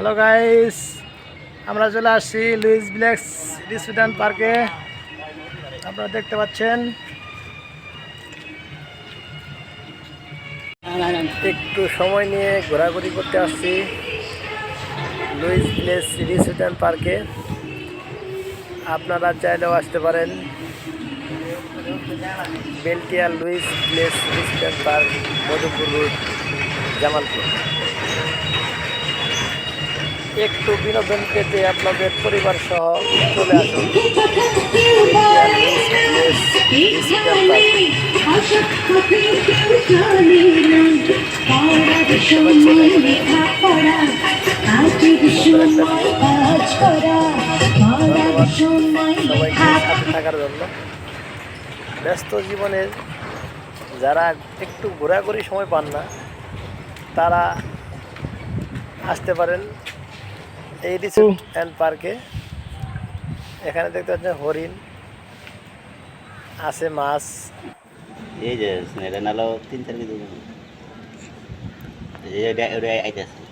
Hello guys আমরা চলে আসছি লুইস ব্ল্যাক্স রিসিডেন্ট পার্কে আপনারা দেখতে পাচ্ছেন। একটু সময় নিয়ে ঘোরাঘুরি করতে আসছি লুইস প্লেস রিসিডেন্ট পার্কে আপনারা চাইলেও আসতে পারেন। Beltia Louis place resident park Madhupur road, Jamalpur. একটু বিনোদন পেতে আপনাদের পরিবার সহ চলে আসুন। থাকার জন্য ব্যস্ত জীবনের যারা একটু ঘোরাঘুরি সময় পান না, তারা আসতে পারেন এই রিসোর্ট অ্যান্ড পার্কে এখানে দেখতে পাচ্ছেন হরিণ আছে মাছ। এই যে তিন চার কেজি। এই আইতে আইতেছে।